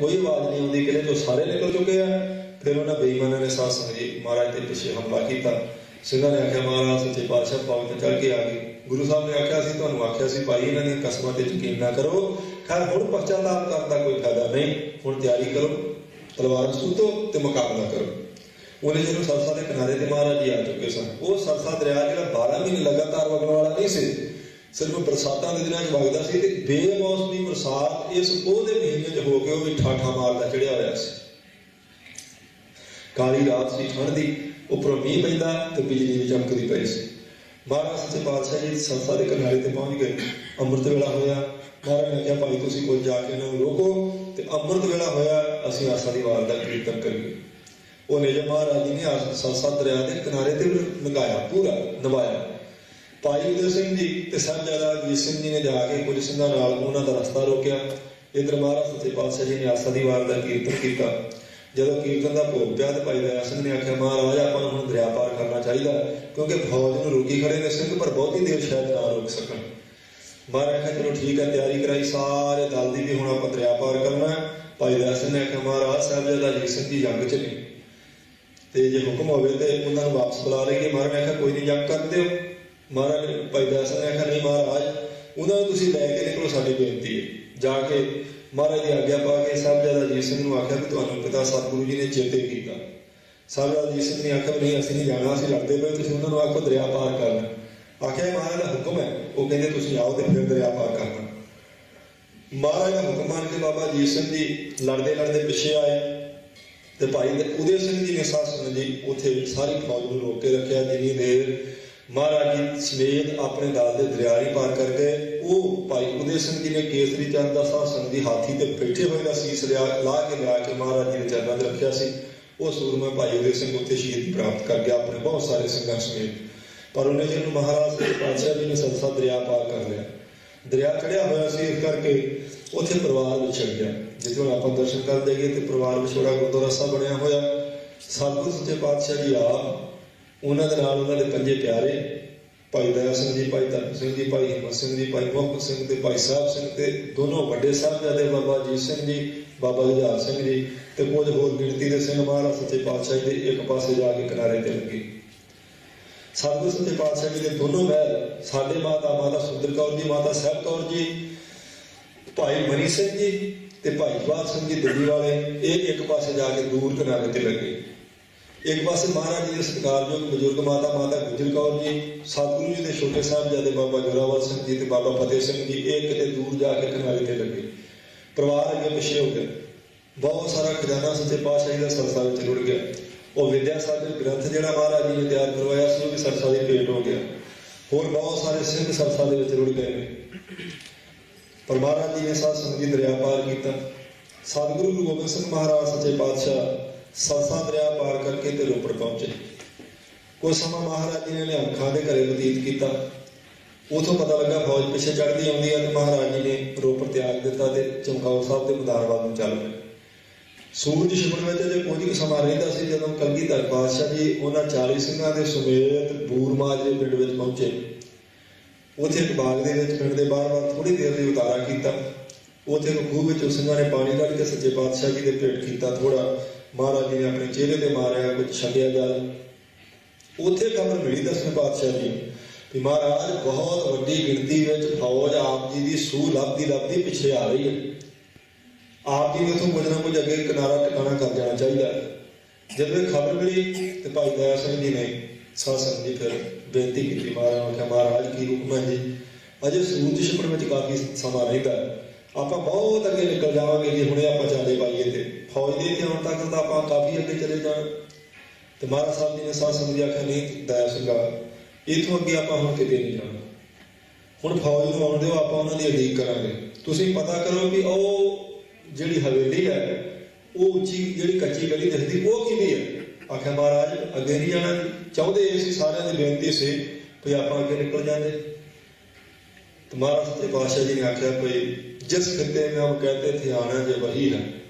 ਕੋਈ ਆਵਾਜ਼ ਨਹੀਂ ਆਉਂਦੀ ਕਿਲੇ ਤੋਂ ਸਾਰੇ ਨਿਕਲ ਚੁੱਕੇ ਆ। ਫਿਰ ਉਹਨਾਂ ਬੇਈਮਾਨਾਂ ਨੇ ਸਾਧ ਸੰਗਤ ਮਹਾਰਾਜ ਦੇ ਪਿੱਛੇ ਹਮਲਾ ਕੀਤਾ। ਸਿੰਘਾਂ ਨੇ ਆਖਿਆ, ਮਹਾਰਾਜ, ਸੱਚੇ ਪਾਤਸ਼ਾਹ ਪੌੜੀ ਤੇ ਚੜ ਕੇ ਆ ਗਏ। ਗੁਰੂ ਸਾਹਿਬ ਨੇ ਆਖਿਆ ਸੀ ਤੁਹਾਨੂੰ ਆਖਿਆ ਸੀ, ਭਾਈ, ਇਹਨਾਂ ਦੀਆਂ ਕਸਮਾਂ ਤੇ ਯਕੀਨ ਨਾ ਕਰੋ। ਖੈਰ, ਹੁਣ ਪਛਤਾਵਾ ਕਰਨ ਦਾ ਕੋਈ ਫਾਇਦਾ ਨਹੀਂ। ਹੁਣ ਤਿਆਰੀ ਕਰੋ, ਤਲਵਾਰ ਸੁੱਟੋ ਤੇ ਮੁਕਾਬਲਾ ਕਰੋ। ਉਹਨੇ ਜਦੋਂ ਸਰਸਾ ਦੇ ਕਿਨਾਰੇ ਤੇ ਮਹਾਰਾਜ ਜੀ ਆ ਚੁੱਕੇ ਸਨ। ਉਹ ਸਰਸਾ ਦਰਿਆ ਜਿਹੜਾ 12 ਮਹੀਨੇ ਲਗਾਤਾਰ ਵਗਣ ਵਾਲਾ ਨਹੀਂ ਸੀ ਸਿਰਫ ਬਰਸਾਤਾਂ ਦੇ ਦਿਨਾਂ 'ਚ ਵਗਦਾ ਸੀ ਤੇ ਬੇਮੌਸਮੀ ਬਰਸਾਤ ਇਸ ਉਹਦੇ ਮਹੀਨੇ 'ਚ ਹੋ ਕੇ ਉਹ ਵੀ ਠਾਠਾ ਮਾਰਦਾ ਚੜਿਆ ਹੋਇਆ ਸੀ। ਕਾਲੀ ਰਾਤ ਸੀ, ਠੰਡ ਦੀ, ਉੱਪਰੋਂ ਮੀਂਹ ਪੈਂਦਾ ਤੇ ਬਿਜਲੀ ਵੀ ਚਮਕਦੀ ਪਈ ਸੀ। ਮਹਾਰਾਜ ਸੱਚੇ ਪਾਤਸ਼ਾਹ ਜੀ ਸੰਸਾ ਦੇ ਕਿਨਾਰੇ ਤੇ ਪਹੁੰਚ ਗਏ। ਅੰਮ੍ਰਿਤ ਵੇਲਾ ਹੋਇਆ। ਮਹਾਰਾਜ ਨੇ ਕਿਹਾ, ਭਾਈ, ਤੁਸੀਂ ਕੋਲ ਜਾ ਕੇ ਇਹਨਾਂ ਨੂੰ ਰੋਕੋ ਤੇ ਅੰਮ੍ਰਿਤ ਵੇਲਾ ਹੋਇਆ, ਅਸੀਂ ਆਸਾ ਦੀ ਵਾਰ ਦਾ ਕੀਰਤਨ ਕਰੀਏ। ਉਹਨੇ ਜੇ ਮਹਾਰਾਜ ਜੀ ਨੇ ਆਸ- ਸੰਸਾ ਦਰਿਆ ਦੇ ਕਿਨਾਰੇ ਤੇ ਲੰਗਾਇਆ ਪੂਰਾ ਨਵਾਇਆ। ਭਾਈ ਉਦੈ ਸਿੰਘ ਜੀ ਤੇ ਸਾਹਿਬਜ਼ਾਦਾ ਅਜੀਤ ਸਿੰਘ ਜੀ ਨੇ ਜਾ ਕੇ ਕੁਝ ਸਿੰਘਾਂ ਨਾਲ ਉਹਨਾਂ ਦਾ ਰਸਤਾ ਰੋਕਿਆ। ਇਧਰ ਮਹਾਰਾਜ ਸੱਚੇ ਪਾਤਸ਼ਾਹ ਜੀ ਨੇ ਆਸਾ ਦੀ ਵਾਰ ਦਾ ਕੀਰਤਨ ਕੀਤਾ। ਜਦੋਂ ਕੀਰਤਨ ਦਾ ਭੋਗ ਪਿਆ ਤੇ ਭਾਈ ਦਇਆ ਸਿੰਘ ਨੇ ਆਖਿਆ, ਮਹਾਰਾਜ, ਆਪਾਂ ਨੂੰ ਹੁਣ ਦਰਿਆ ਪਾਰ ਕਰਨਾ ਚਾਹੀਦਾ ਕਿਉਂਕਿ ਫੌਜ ਨੂੰ ਰੋਕੀ ਖੜੇ ਨੇ ਸਿੰਘ ਪਰ ਬਹੁਤੀ ਦੇਰ ਸ਼ਾਇਦ ਨਾ ਰੋਕ ਸਕਣ। ਮਹਾਰਾਜ ਆਖਿਆ, ਚਲੋ ਠੀਕ ਹੈ, ਤਿਆਰੀ ਕਰਾਈ, ਸਾਰੇ ਦਲ ਦੀ ਵੀ ਹੁਣ ਆਪਾਂ ਦਰਿਆ ਪਾਰ ਕਰਨਾ ਭਾਈ ਦਇਆ ਸਿੰਘ ਨੇ ਆਖਿਆ, ਮਹਾਰਾਜ ਸਾਹਿਬਜ਼ਾਦਾ ਅਜੀਤ ਸਿੰਘ ਜੀ ਜੰਗ ਚ ਨੇ। ਤੇ ਜੇ ਹੁਕਮ ਹੋਵੇ ਤੇ ਉਹਨਾਂ ਨੂੰ ਵਾਪਸ ਬੁਲਾ ਲਈਏ। ਮਹਾਰਾਜ ਨੇ ਆਖਿਆ, ਕੋਈ ਨਹੀਂ ਜੰਗ ਕਰ ਦਿਓ। ਮਹਾਰਾਜ ਭਾਈ ਦਇਆ ਸਿੰਘ ਨੇ ਆਖਿਆ ਨਹੀਂ ਮਹਾਰਾਜ, ਉਹਨਾਂ ਨੂੰ ਤੁਸੀਂ ਲੈ ਕੇ ਨਿਕਲੋ ਸਾਡੀ ਬੇਨਤੀ ਹੈ। ਜਾ ਕੇ ਮਹਾਰਾਜ ਦੀ ਆਗਿਆ ਪਾ ਕੇ ਸਾਹਿਬਜ਼ਾਦਾ ਅਜੀਤ ਸਿੰਘ ਨੂੰ ਆਖਿਆ ਕਿ ਤੁਹਾਨੂੰ ਪਿਤਾ ਸਤਿਗੁਰੂ ਜੀ ਨੇ ਚੇਤੇ ਕੀਤਾ। ਸਾਹਿਬਜ਼ਾਦਾ ਅਜੀਤ ਸਿੰਘ ਨੇ ਆਖਿਆ, ਨਹੀਂ, ਅਸੀਂ ਨਹੀਂ ਜਾਣਾ, ਅਸੀਂ ਲੜਦੇ ਪਏ, ਤੁਸੀਂ ਉਹਨਾਂ ਨੂੰ ਆਖੋ ਦਰਿਆ ਪਾਰ ਕਰਨਾ। ਆਖਿਆ, ਮਹਾਰਾਜ ਦਾ ਹੁਕਮ ਹੈ, ਉਹ ਕਹਿੰਦੇ, ਤੁਸੀਂ ਆਓ ਤੇ ਫਿਰ ਦਰਿਆ ਪਾਰ ਕਰਨਾ। ਮਹਾਰਾਜ ਦਾ ਹੁਕਮ ਮੰਨ ਕੇ ਬਾਬਾ ਅਜੀਤ ਸਿੰਘ ਜੀ ਲੜਦੇ ਲੜਦੇ ਪਿੱਛੇ ਆਏ ਤੇ ਭਾਈ ਦੇ ਉਦੇ ਸਿੰਘ ਜੀ ਨੇ ਸਾਧ ਸੁਣ ਜੀ ਉੱਥੇ ਸਾਰੀ ਫੌਜ ਨੂੰ ਰੋਕ ਕੇ ਰੱਖਿਆ, ਜਿੰਨੀ ਦੇਰ ਮਹਾਰਾਜ ਜੀ ਸਮੇਤ ਆਪਣੇ ਦਲ ਦੇ ਦਰਿਆਰੀ ਪਾਰ ਕਰ ਗਏ। ਉਹ ਭਾਈ ਉਦੇ ਸਿੰਘ ਜੀ ਨੇ ਕੇਸਰੀ ਚੰਦ ਦਾ ਸਾਧ ਦੀ ਹਾਥੀ ਤੇ ਬੈਠੇ ਹੋਏ ਦਾ ਸੀਸ ਲਿਆ, ਲਾ ਕੇ ਲਿਆ ਕੇ ਮਹਾਰਾਜ ਜੀ ਦੇ ਚਰਨਾਂ 'ਚ ਰੱਖਿਆ ਸੀ। ਉਹ ਸੂਰਮਾ ਭਾਈ ਉਦੇ ਸਿੰਘ ਉੱਥੇ ਸ਼ਹੀਦੀ ਪ੍ਰਾਪਤ ਕਰ ਗਿਆ, ਆਪਣੇ ਬਹੁਤ ਸਾਰੇ ਸਿੰਘਾਂ ਸਮੇਤ। ਪਰ ਉਹਨੇ ਜਿਹਨੂੰ ਮਹਾਰਾਜ ਦੇ ਪਾਤਸ਼ਾਹ ਜੀ ਨੇ ਸੰਸਾ ਦਰਿਆ ਪਾਰ ਕਰ ਲਿਆ। ਦਰਿਆ ਚੜਿਆ ਹੋਇਆ ਸੀ, ਇਸ ਕਰਕੇ ਉੱਥੇ ਪਰਿਵਾਰ ਵਿਛੜ ਗਿਆ। ਜਿੱਥੇ ਹੁਣ ਆਪਾਂ ਦਰਸ਼ਨ ਕਰਨ ਜਾਈਏ ਤੇ ਪਰਿਵਾਰ ਵਿਛੋੜਾ ਗੁਰਦੁਆਰਾ ਸਾਹਿਬ ਬਣਿਆ ਹੋਇਆ। ਸਤਿਗੁਰੂ ਸੱਚੇ ਪਾਤਸ਼ਾਹ ਜੀ ਆਪ ਉਹਨਾਂ ਦੇ ਨਾਲ ਉਹਨਾਂ ਦੇ ਪੰਜੇ ਪਿਆਰੇ, ਭਾਈ ਦਇਆ ਸਿੰਘ ਜੀ, ਭਾਈ ਧਰਮ ਸਿੰਘ ਜੀ, ਭਾਈ ਹਿੰਮਤ ਸਿੰਘ ਜੀ, ਭਾਈ ਮੁਹੰਮਦ ਸਿੰਘ ਤੇ ਭਾਈ ਸਾਹਿਬ ਸਿੰਘ ਤੇ ਦੋਨੋਂ ਵੱਡੇ ਸਾਹਿਬਜ਼ਾਦੇ ਬਾਬਾ ਅਜੀਤ ਸਿੰਘ ਜੀ, ਬਾਬਾ ਜੁਝਾਰ ਸਿੰਘ ਜੀ ਤੇ ਕੁਝ ਹੋਰ ਗਿਣਤੀ ਦੇ ਸਿੰਘ ਮਹਾਰਾਜ ਸੱਚੇ ਪਾਤਸ਼ਾਹ ਜੀ ਦੇ ਇੱਕ ਪਾਸੇ ਜਾ ਕੇ ਕਿਨਾਰੇ ਤੇ ਲੱਗੇ। ਸਤਿਗੁਰੂ ਸੱਚੇ ਪਾਤਸ਼ਾਹ ਜੀ ਦੇ ਦੋਨੋਂ ਮਹਿਲ, ਸਾਡੇ ਮਾਤਾ ਮਾਤਾ ਸੁੰਦਰ ਕੌਰ ਜੀ, ਮਾਤਾ ਸਾਹਿਬ ਕੌਰ ਜੀ, ਭਾਈ ਮਨੀ ਸਿੰਘ ਜੀ ਤੇ ਭਾਈ ਜਵਾਹਰ ਸਿੰਘ ਜੀ ਦਿੱਲੀ ਵਾਲੇ, ਇਹ ਇੱਕ ਪਾਸੇ ਜਾ ਕੇ ਦੂਰ ਕਿਨਾਰੇ ਤੇ ਲੱਗੇ। ਇੱਕ ਪਾਸੇ ਮਹਾਰਾਜ ਜੀ ਦੇ ਸਤਿਕਾਰਯੋਗ ਬਜ਼ੁਰਗ ਮਾਤਾ ਮਾਤਾ ਗੁਜਰ ਕੌਰ ਜੀ, ਸਤਿਗੁਰੂ ਜੀ ਦੇ ਛੋਟੇ ਸਾਹਿਬਜ਼ਾਦੇ ਬਾਬਾ ਜੋਰਾਵਰ ਸਿੰਘ ਜੀ ਤੇ ਬਾਬਾ ਫਤਿਹ ਸਿੰਘ ਜੀ, ਇਹ ਕਿਤੇ ਦੂਰ ਜਾ ਕੇ ਕਿਨਾਰੇ ਤੇ ਲੱਗੇ। ਪਰਿਵਾਰ ਅੱਗੇ ਪਿੱਛੇ ਹੋ ਗਿਆ ਬਹੁਤ ਸਾਰਾ ਖਜ਼ਾਨਾ ਸੱਚੇ ਪਾਤਸ਼ਾਹ ਜੀ ਦਾ ਸਰਸਾ ਵਿੱਚ ਰੁੜ ਗਿਆ। ਉਹ ਵਿਦਿਆ ਸਾਗਰ ਗ੍ਰੰਥ ਜਿਹੜਾ ਮਹਾਰਾਜ ਜੀ ਨੇ ਤਿਆਰ ਕਰਵਾਇਆ ਸੀ, ਉਹ ਵੀ ਸਰਸਾ ਦੀ ਭੇਟ ਹੋ ਗਿਆ। ਹੋਰ ਬਹੁਤ ਸਾਰੇ ਸਿੰਘ ਸਰਸਾ ਦੇ ਵਿੱਚ ਰੁੜ ਗਏ ਨੇ। ਪਰ ਮਹਾਰਾਜ ਜੀ ਨੇ ਸਾਧ ਸੰਗਤ ਦਰਿਆ ਪਾਰ ਕੀਤਾ। ਸਤਿਗੁਰੂ ਗੁਰੂ ਗੋਬਿੰਦ ਸਿੰਘ ਮਹਾਰਾਜ ਸੱਚੇ ਪਾਤਸ਼ਾਹ ਸਰਸਾ ਦਰਿਆ ਪਾਰ ਕਰਕੇ ਤੇ ਰੋਪੜ ਪਹੁੰਚੇ। ਕੁਝ ਸਮਾਂ ਮਹਾਰਾਜ ਜੀ ਨੇ ਨਿਹੰਖਾਂ ਦੇ ਘਰੇ ਬਤੀਤ ਕੀਤਾ। ਉਥੋਂ ਪਤਾ ਲੱਗਾ ਫੌਜ ਪਿੱਛੇ ਚੜ੍ਹਦੀ ਆਉਂਦੀ ਹੈ ਤੇ ਮਹਾਰਾਜ ਜੀ ਨੇ ਰੋਪੜ ਤਿਆਗ ਦਿੱਤਾ ਤੇ ਚਮਕੌਰ ਸਾਹਿਬ ਦੇ ਮੈਦਾਨ ਨੂੰ ਚੱਲ ਪਏ। ਸੂਰਜ ਛਿਪਣ ਵਿੱਚ ਜੇ ਕੁਝ ਕੁ ਸਮਾਂ ਰਹਿੰਦਾ ਸੀ ਜਦੋਂ ਕਲਗੀ ਕਲਗੀਧਰ ਪਾਤਸ਼ਾਹ ਜੀ ਉਹਨਾਂ 40 ਸਿੰਘਾਂ ਦੇ ਸਮੇਤ ਬੂਰਮਾਜ ਦੇ ਪਿੰਡ ਵਿੱਚ ਪਹੁੰਚੇ। ਉੱਥੇ ਇੱਕ ਬਾਗ ਦੇ ਵਿੱਚ ਪਿੰਡ ਦੇ ਬਾਹਰ-ਬਾਹਰ ਥੋੜੀ ਦੇਰ ਲਈ ਉਤਾਰਾ ਕੀਤਾ। ਉੱਥੇ ਇੱਕ ਖੂਹ ਵਿੱਚ ਸਿੰਘਾਂ ਨੇ ਪਾਣੀ ਕੱਢ ਕੇ ਸੱਚੇ ਪਾਤਸ਼ਾਹ ਜੀ ਦੇ ਪੇਟ ਕੀਤਾ ਥੋੜਾ ਮਹਾਰਾਜ ਜੀ ਨੇ ਆਪਣੇ ਚਿਹਰੇ ਤੇ ਮਾਰਿਆ, ਕੁਝ ਛੱਡਿਆ ਜਲ ਉੱਥੇ ਖਬਰ ਮਿਲੀ ਦਸਵੇਂ ਪਾਤਸ਼ਾਹ ਜੀ ਵੀ ਮਹਾਰਾਜ, ਬਹੁਤ ਵੱਡੀ ਗਿਣਤੀ ਵਿੱਚ ਫੌਜ ਆਪ ਜੀ ਦੀ ਸੂਹ ਲੱਭਦੀ ਲੱਭਦੀ ਪਿੱਛੇ ਆ ਰਹੀ ਹੈ। ਆਪ ਜੀ ਨੂੰ ਇਥੋਂ ਕੁਝ ਨਾ ਕੁਝ ਅੱਗੇ ਕਿਨਾਰਾ ਟਿਕਾਣਾ ਕਰ ਜਾਣਾ ਚਾਹੀਦਾ ਹੈ। ਜਦੋਂ ਇਹ ਖਬਰ ਮਿਲੀ ਤੇ ਭਾਈ ਦਇਆ ਸਿੰਘ ਜੀ ਨੇ ਸਾਧ ਸੰਗਤ ਜੀ ਫਿਰ ਬੇਨਤੀ ਕੀਤੀ ਮਹਾਰਾਜ ਨੂੰ ਕਿ ਮਹਾਰਾਜ ਕੀ ਹੁਕਮ ਹੈ ਜੀ? ਅਜੇ ਸੂਰਜ ਛਪਣ ਵਿੱਚ ਕਾਫੀ ਸਮਾਂ ਰਹਿੰਦਾ ਹੈ। ਆਪਾਂ ਬਹੁਤ ਅੱਗੇ ਨਿਕਲ ਜਾਵਾਂਗੇ ਜੇ, ਹੁਣੇ ਆਪਾਂ ਚਾਲੇ ਪਾਈਏ ਤੇ ਫੌਜ ਦੇ ਇੱਥੇ ਆਉਣ ਤੱਕ ਤਾਂ ਆਪਾਂ ਕਾਫੀ ਅੱਗੇ ਚਲੇ ਜਾਣਾ ਤੇ ਮਹਾਰਾਜ ਸਾਹਿਬ ਜੀ ਨੇ ਸਾਧ ਸੰਗਤ ਜੀ ਆਖਿਆ, ਨਹੀਂ, ਦਇਆ ਸਿੰਘਾ ਇਥੋਂ ਅੱਗੇ ਆਪਾਂ ਹੁਣ ਕਿਤੇ ਨਹੀਂ ਜਾਣਾ। ਹੁਣ ਫੌਜ ਨੂੰ ਆਉਣ ਦਿਓ, ਆਪਾਂ ਉਹਨਾਂ ਦੀ ਉਡੀਕ ਕਰਾਂਗੇ। ਤੁਸੀਂ ਪਤਾ ਕਰੋ ਕਿ ਉਹ ਜਿਹੜੀ ਹਵੇਲੀ ਹੈ, ਉਹ ਉੱਚੀ, ਜਿਹੜੀ ਕੱਚੀ ਗਲੀ ਦਿਖਦੀ, ਉਹ ਕਿਹਦੀ ਹੈ? ਆਖਿਆ, ਮਹਾਰਾਜ, ਅੱਗੇ ਨਹੀਂ ਜਾਣਾ। ਚਾਹੁੰਦੇ ਸੀ ਸਾਰਿਆਂ ਦੀ ਬੇਨਤੀ ਸੀ ਵੀ ਆਪਾਂ ਅੱਗੇ ਨਿਕਲ ਜਾਂਦੇ। तो महाराष्ट्र के बादशाह जी ने आख्या कोई जिस खत्ते में हम कहते थे आना जो वही है